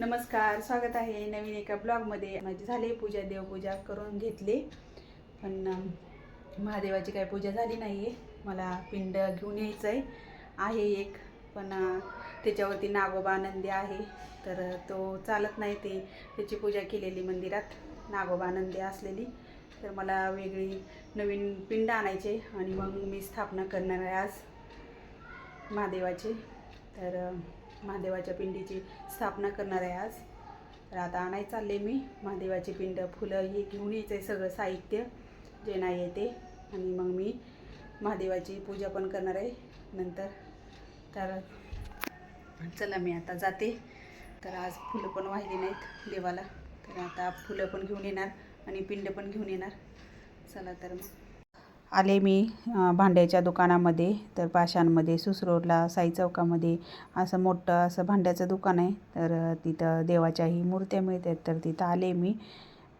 नमस्कार स्वागत आहे नवीन एका ब्लॉगमध्ये. माझी झाली पूजा देवपूजा करून घेतली. पण महादेवाची काही पूजा झाली नाही आहे मला पिंड घेऊन यायचं आहे आहे एक पण त्याच्यावरती नागोबा आनंदी आहे. तर तो चालत नाही ते. त्याची पूजा केलेली मंदिरात. नागोबा आनंदी असलेली. तर मला वेगळी नवीन पिंड आणायचे आणि मग मी स्थापना करणार आहे आज महादेवाची. तर महादेवाच्या पिंडीची स्थापना करणार आहे आज. तर आता आणाय चालले मी महादेवाची पिंड. फुलं हे घेऊन यायचं आहे सगळं साहित्य. जे नाही आहे ते. आणि मग मी महादेवाची पूजा पण करणार आहे नंतर. तर चला मी आता जाते. तर आज फुलं पण वाहिली नाहीत देवाला. तर आता फुलं पण घेऊन येणार आणि पिंड पण घेऊन येणार. चला तर मग. आले मी भांड्याच्या दुकानामध्ये तर पाषाणमध्ये सुसरोडला साई चौकामध्ये असं मोठं असं भांड्याचं दुकान आहे. तर तिथं देवाच्याही मूर्त्या मिळतात तर तिथं आले मी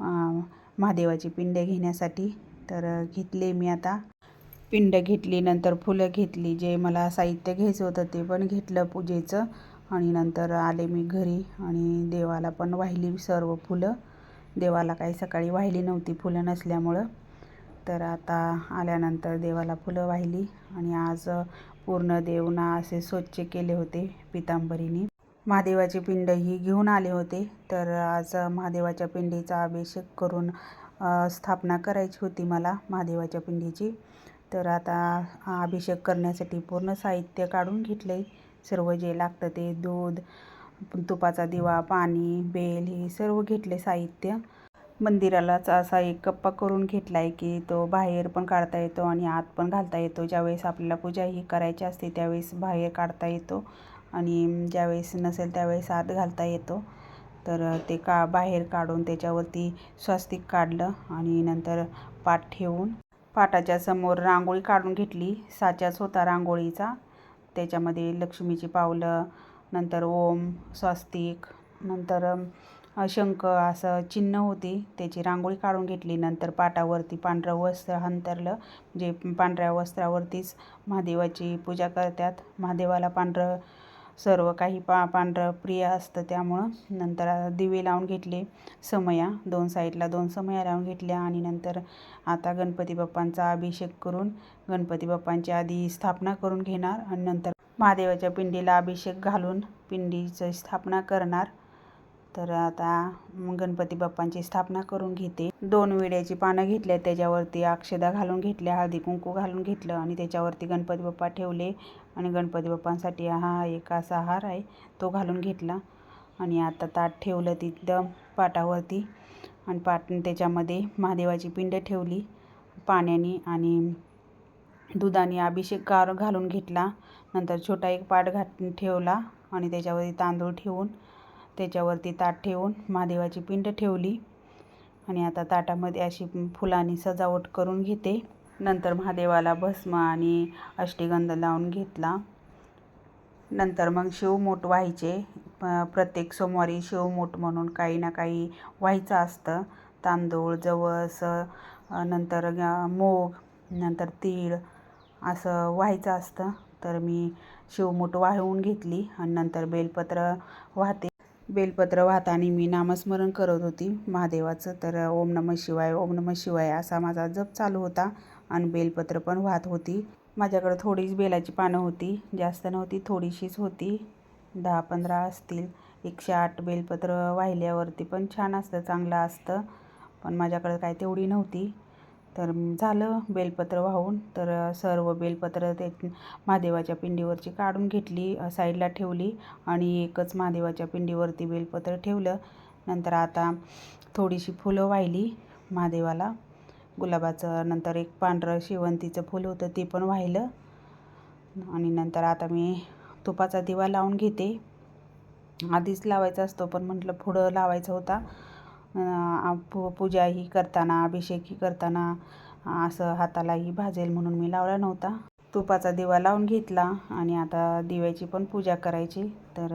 महादेवाची पिंड घेण्यासाठी. तर घेतले मी आता. पिंड घेतली नंतर फुलं घेतली जे मला साहित्य घ्यायचं होतं ते पण घेतलं पूजेचं. आणि नंतर आले मी घरी आणि देवाला पण वाहिली सर्व फुलं. देवाला काही सकाळी वाहिली नव्हती फुलं नसल्यामुळं. तर आता आल्यानंतर देवाला फुलं वाहिली आणि आज पूर्ण देवना असे स्वच्छ केले होते पितांबरीने. महादेवाची पिंड ही घेऊन आले होते तर आज महादेवाच्या पिंडीचा अभिषेक करून स्थापना करायची होती मला महादेवाच्या पिंडीची. तर आता अभिषेक करण्यासाठी पूर्ण साहित्य काढून घेतले. सर्व जे लागतं ते दूध तुपाचा दिवा पाणी बेल हे सर्व घेतले साहित्य. मंदिरालाच असा एक कप्पा करून घेतला आहे की तो बाहेर पण काढता येतो आणि आत पण घालता येतो. ज्यावेळेस आपल्याला पूजा ही करायची असते त्यावेळेस बाहेर काढता येतो आणि ज्यावेळेस नसेल त्यावेळेस आत घालता येतो. तर ते का बाहेर काढून त्याच्यावरती स्वस्तिक काढलं आणि नंतर पाट ठेवून पाटाच्या समोर रांगोळी काढून घेतली साच्याच होता रांगोळीचा. त्याच्यामध्ये लक्ष्मीची पावलं नंतर ओम स्वस्तिक नंतर शंख असं चिन्ह होती. त्याची रांगोळी काढून घेतली. नंतर पाटावरती पांढरं वस्त्र अंतरलं जे पांढऱ्या वस्त्रावरतीच महादेवाची पूजा करतात. महादेवाला पांढरं सर्व काही पा पांढरं प्रिय असतं त्यामुळं. नंतर दिवे लावून घेतले. समया दोन साईडला दोन समया लावून घेतल्या आणि नंतर आता गणपती बाप्पांचा अभिषेक करून गणपती बाप्पांची आधी स्थापना करून घेणार आणि नंतर महादेवाच्या पिंडीला अभिषेक घालून पिंडीची स्थापना करणार. तर आता गणपती बाप्पांची स्थापना करून घेते. दोन विड्याची पानं घेतल्या त्याच्यावरती अक्षदा घालून घेतल्या हळदी कुंकू घालून घेतलं आणि त्याच्यावरती गणपती बाप्पा ठेवले आणि गणपती बाप्पांसाठी हा एक असा हार आहे तो घालून घेतला. आणि आता ताट ठेवलं तिथं पाटावरती आणि पाट त्याच्यामध्ये महादेवाची पिंड ठेवली पाण्याने आणि दुधाने अभिषेक कार घालून घेतला. नंतर छोटा एक पाट घात ठेवला आणि त्याच्यावरती तांदूळ ठेवून त्याच्यावरती ताट ठेवून महादेवाची पिंड ठेवली. आणि आता ताटामध्ये अशी फुलांनी सजावट करून घेते. नंतर महादेवाला भस्म आणि अष्टीगंध लावून घेतला. नंतर मग शिवमूठ व्हायचे. प्रत्येक सोमवारी शिवमूठ म्हणून काही ना काही व्हायचं असतं. तांदूळ जवस नंतर मोग मूग नंतर तीळ असं व्हायचं असतं. तर मी शिवमूठ वाहवून घेतली. आणि नंतर बेलपत्र वाहते. बेलपत्र वाहताना मी नामस्मरण करत होती महादेवाचं. तर ओम नमः शिवाय ओम नमः शिवाय असा माझा जप चालू होता आणि बेलपत्र पण वाहत होती. माझ्याकडं थोडीच बेलाची पानं होती जास्त नव्हती थोडीशीच होती. दहा पंधरा असतील एकशे आठ बेलपत्र वाहिल्यावरती पण छान असतं चांगलं असतं. पण माझ्याकडं काय तेवढी नव्हती. तर झालं बेलपत्र वाहून. तर सर्व बेलपत्र ते महादेवाच्या पिंडीवरची काढून घेतली साईडला ठेवली आणि एकच महादेवाच्या पिंडीवरती बेलपत्र ठेवलं. नंतर आता थोडीशी फुलं वाहिली महादेवाला. गुलाबाचं नंतर एक पांढरं शेवंतीचं फुल होतं ते पण वाहिलं. आणि नंतर आता मी तुपाचा दिवा लावून घेते. आधीच लावायचा असतो पण म्हटलं पुढं लावायचा होता. पू पूजा ही करताना अभिषेकही करताना असं हातालाही भाजेल म्हणून मी लावला नव्हता. तुपाचा दिवा लावून घेतला आणि आता दिव्याची पण पूजा करायची. तर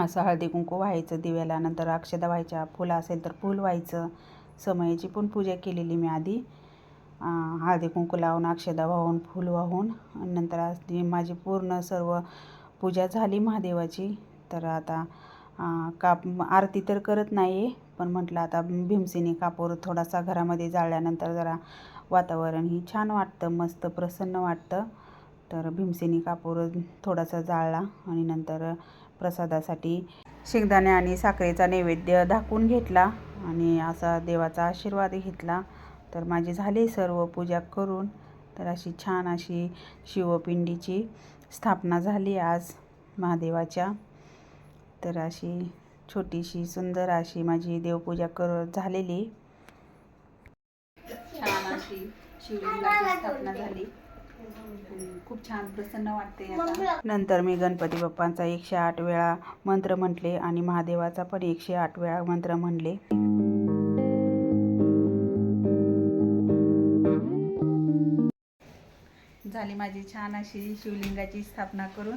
असं हळदी कुंकू व्हायचं दिव्याला नंतर अक्षदा व्हायच्या फुलं असेल तर फूल व्हायचं. समयाची पण पूजा केलेली मी आधी. हळदी कुंकू लावून अक्षदा वाहून फूल वाहून नंतर आज ती माझी पूर्ण सर्व पूजा झाली महादेवाची. तर आता काप आरती तर करत नाही पण म्हटलं आता भीमसेनी कापूर थोडासा घरामध्ये जाळल्यानंतर जरा वातावरण ही छान वाटतं मस्त प्रसन्न वाटतं. तर भीमसेनी कापूर थोडासा जाळला आणि नंतर प्रसादासाठी शेंगदाणे आणि साखरेचा नैवेद्य दाखवून घेतला आणि असा देवाचा आशीर्वाद घेतला. तर माझी झाली सर्व पूजा करून तर अशी छान अशी शिवपिंडीची स्थापना झाली आज महादेवाच्या. तर अशी छोटीशी सुंदर अशी माझी देवपूजा कर झालेली. छान अशी शिवलिंगाची स्थापना झाली. खूप छान प्रसन्न वाटते नंतर मी गणपती बाप्पांचा एकशे आठ वेळा मंत्र म्हटले आणि महादेवाचा पण एकशे आठ वेळा मंत्र म्हणले. झाली माझी छान अशी शिवलिंगाची स्थापना करून.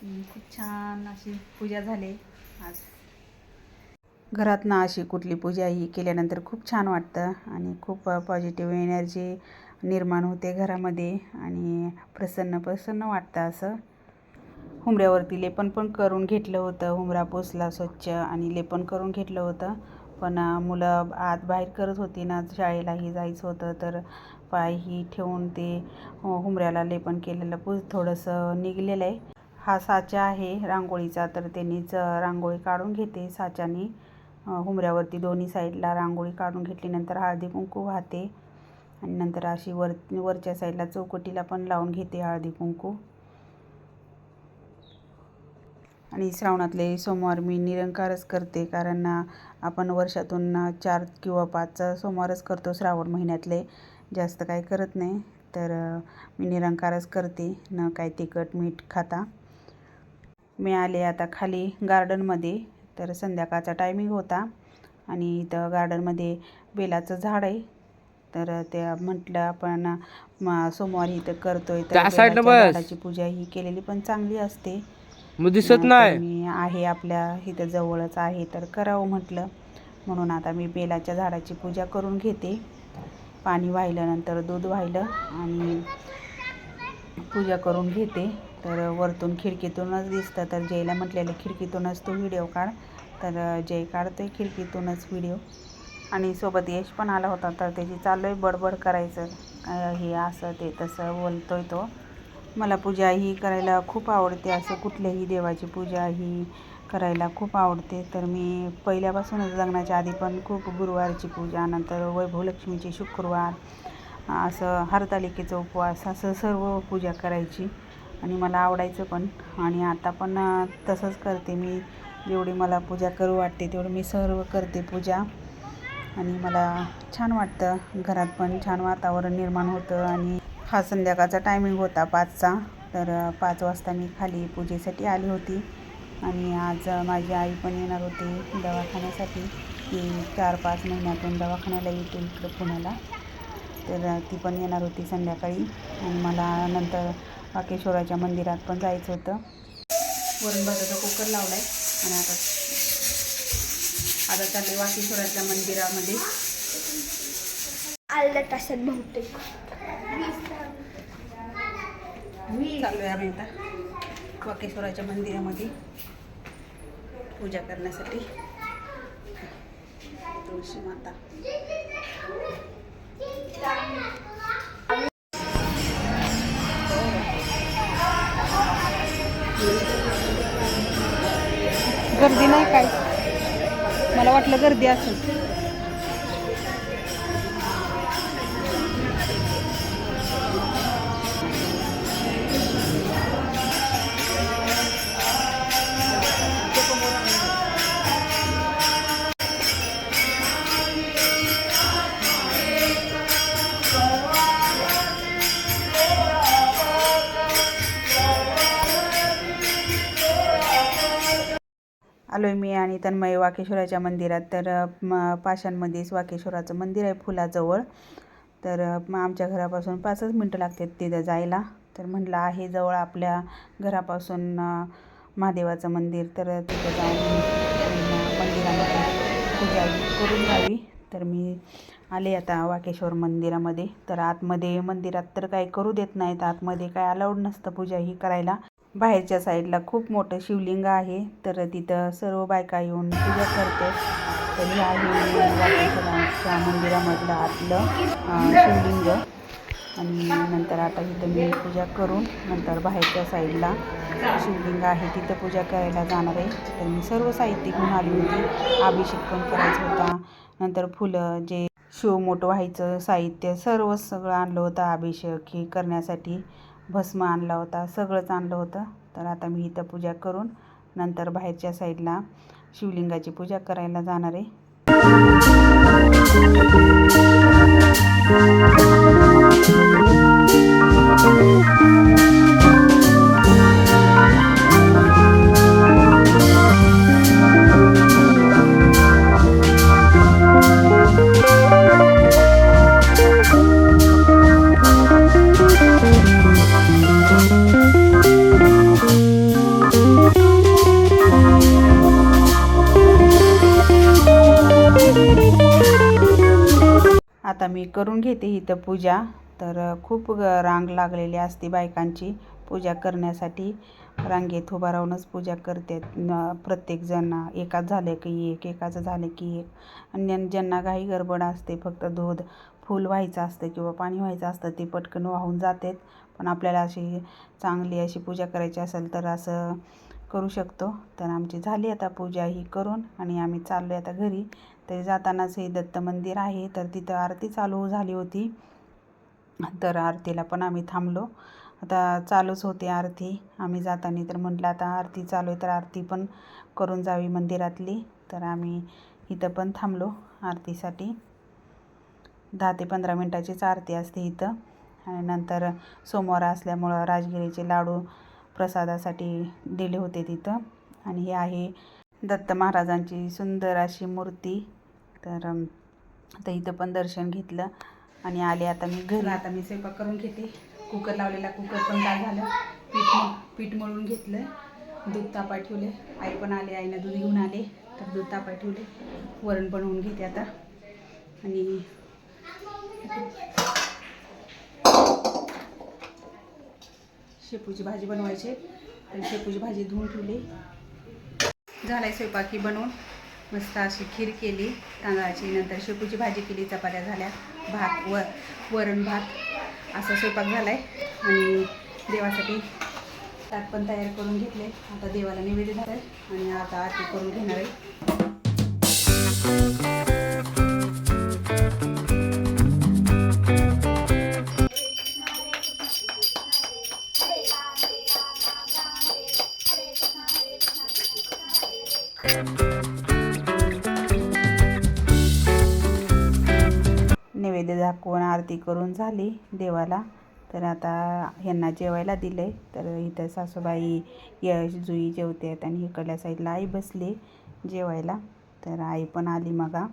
खूप छान अशी पूजा झाली. आज. घरात ना अशी कुठली पूजा ही केल्यानंतर खूप छान वाटतं आणि खूप पॉझिटिव्ह एनर्जी निर्माण होते घरामध्ये आणि प्रसन्न प्रसन्न वाटतं असं. हुमऱ्यावरती लेपन पण करून घेतलं होतं. हुमरा पोसला स्वच्छ आणि लेपन करून घेतलं होतं. पण मुलं आत बाहेर करत होती ना शाळेलाही जायचं होतं. तर पायही ठेवून ते हुमऱ्याला लेपन केलेलं पूस थोडंसं निघलेलं आहे. हा साचा आहे रांगोळीचा तर त्यांनीच रांगोळी काढून घेते साच्याने. हुमऱ्यावरती दोन्ही साईडला रांगोळी काढून घेतल्यानंतर हळदी कुंकू वाहते. आणि नंतर अशी वर वरच्या साईडला चौकटीला पण लावून घेते हळदी कुंकू. आणि श्रावणातले सोमवार मी निरंकारच करते कारण आपण वर्षातून चार किंवा पाच सोमवारच करतो श्रावण महिन्यातले. जास्त काही करत नाही तर मी निरंकारच करते न काय तिखट मीठ खाता. मी आले आता खाली गार्डनमध्ये. तर संध्याकाळचा टायमिंग होता आणि इथं गार्डनमध्ये बेलाचं झाड आहे. तर ते म्हटलं आपण सोमवारी इथं करतोय तर त्या. झाडाची पूजा ही केलेली पण चांगली असते. दिसत नाही. मी आहे आपल्या इथं जवळच आहे तर करावं म्हटलं. म्हणून आता मी बेलाच्या झाडाची पूजा करून घेते. पाणी वाहिल्यानंतर दूध वाहिलं आणि पूजा करून घेते. तर वरतून खिडकीतूनच दिसतं. तर जयला म्हटलेलं खिडकीतूनच तो व्हिडिओ काढ. तर जय काढतोय खिडकीतूनच व्हिडिओ. आणि सोबत यश पण आला होता. तर त्याची चालू आहे बडबड करायचं. हे असं ते तसं बोलतोय तो. मला पूजा ही करायला खूप आवडते. असं कुठल्याही देवाची पूजा ही करायला खूप आवडते. तर मी पहिल्यापासूनच लग्नाच्या आधी पण खूप गुरुवारची पूजा नंतर वैभवलक्ष्मीची शुक्रवार असं हरतालिकेचा उपवास असं सर्व पूजा करायची. आणि मला आवडायचं पण. आणि आता पण तसंच करते मी. जेवढी मला पूजा करू वाटते तेवढी मी सर्व करते पूजा. आणि मला छान वाटतं. घरात पण छान वातावरण निर्माण होतं. आणि हा संध्याकाळचा टायमिंग होता पाचचा. तर पाच वाजता मी खाली पूजेसाठी आली होती. आणि आज माझी आई पण येणार होती दवाखान्यासाठी. ती चार पाच महिन्यातून दवाखान्याला येते इकडं पुण्याला. तर ती पण येणार होती संध्याकाळी. आणि मला नंतर वाकेश्वराच्या मंदिरात पण जायचं होतं. वरून भाताचा कुकर लावला आहे आणि आता आता चालले वाकेश्वराच्या मंदिरामध्ये. आलं तासात बहुतेक. चालू आहे आम्ही आता वाकेश्वराच्या मंदिरामध्ये पूजा करण्यासाठी. तुळशी माता. गर्दी नाही काय? मला वाटलं गर्दी असेल. आलो आहे मी आणि तन्मय वाकेश्वराच्या मंदिरात. तर म पाशांमध्येच वाकेश्वराचं मंदिर आहे फुलाजवळ. तर मग आमच्या घरापासून पाचच मिनटं लागतात तिथं जायला. तर म्हटलं आहे जवळ आपल्या घरापासून महादेवाचं मंदिर. तर तिथं जाऊन मंदिरामध्ये पूजा करून जावी तर मी आले आता वाकेश्वर मंदिरामध्ये. तर आतमध्ये मंदिरात तर काही करू देत नाहीत. आतमध्ये काय अलाउड नसतं पूजा ही करायला. बाहेरच्या साईडला खूप मोठं शिवलिंग आहे. तर तिथं सर्व बायका येऊन पूजा करते. तर ह्या आहे मंदिरामधलं आतलं शिवलिंग. आणि नंतर आता इथं मी पूजा करून नंतर बाहेरच्या साईडला शिवलिंग आहे. तिथं पूजा करायला जाणार आहे. तर मी सर्व साहित्य घेऊन आली होती. अभिषेक पण करायचा होता. नंतर फुलं जे शिव मोठं व्हायचं साहित्य सर्व सगळं आणलं होतं अभिषेक हे करण्यासाठी. भस्म आणला होता सगळंच आणलं होतं. तर आता मी इथं पूजा करून नंतर बाहेरच्या साईडला शिवलिंगाची पूजा करायला जाणार आहे. करून घेते इथं पूजा. तर खूप ग- रांग लागलेली असते बायकांची पूजा करण्यासाठी. रांगेत उभा राहूनच पूजा करते. प्रत्येकजण एकाच झालं की एक एकाचं झालं की एक. आणि ज्यांना काही गडबड असते फक्त दूध फूल व्हायचं असतं किंवा पाणी व्हायचं असतं ते पटकन वाहून जातात. पण आपल्याला अशी चांगली अशी पूजा करायची असेल तर असं करू शकतो. तर आमची झाली आता पूजा ही करून आणि आम्ही चाललो आहे आता घरी. तरी जातानाच हे दत्त मंदिर आहे तर तिथं आरती चालू झाली होती. तर आरतीला पण आम्ही थांबलो. आता चालूच होती आरती. आम्ही जाताना तर म्हटलं आता आरती चालू आहे तर आरती पण करून जावी मंदिरातली. तर आम्ही इथं पण थांबलो आरतीसाठी. दहा ते पंधरा मिनटाचीच आरती असते इथं. आणि नंतर सोमवार असल्यामुळं राजगिरीचे लाडू प्रसादासाठी दिले होते तिथं. आणि हे आहे दत्त महाराजांची सुंदर अशी मूर्ती. तर आता इथं पण दर्शन घेतलं आणि आले आता मी घरी. आता मी स्वयंपाक करून घेते. कुकर लावलेला कुकर पण काय झालं? पीठ पीठ मळून घेतलं दूध तापा ठेवले. आई पण आले आईनं दूध घेऊन आले. तर दूध तापा ठेवले. वरण बनवून घेते आता. आणि शेपूची भाजी बनवायची तर शेपूची भाजी धुवून ठेवली. झालाय स्वयंपाकी बनवून. मस्त अशी खीर केली तांदळाची नंतर शेपूची भाजी केली चपात्या झाल्या भात व वरण भात असा स्वयंपाक झाला आहे आणि देवासाठी ताट पण तयार करून घेतले. आता देवाला निवेदन झालं आणि आता आरती करून घेणार आहे. नैवेद्य दाखवून आरती करून झाली देवाला तर आता ह्यांना जेवायला दिलं आहे तर इथं सासूबाई यश जुई जेवते आहेत आणि इकडल्या साईडला आई बसली जेवायला. तर आई पण आली मगा.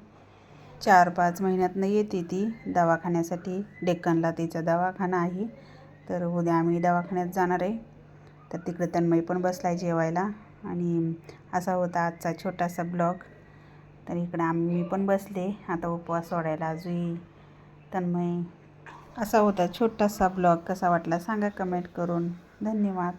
चार पाच महिन्यातनं येते ती दवाखान्यासाठी. डेक्कनला तिचा दवाखाना आहे. तर उद्या आम्ही दवाखान्यात जाणार आहे. तर तिकडे तन्मय पण बसला आहे जेवायला. आणि असा होता आजचा छोटासा ब्लॉग. तर इकडे आम्ही पण बसले. आता उपवास सोडायला. जुई तन्मय असा होता छोटासा ब्लॉग. कसा वाटला सांगा कमेंट करून. धन्यवाद.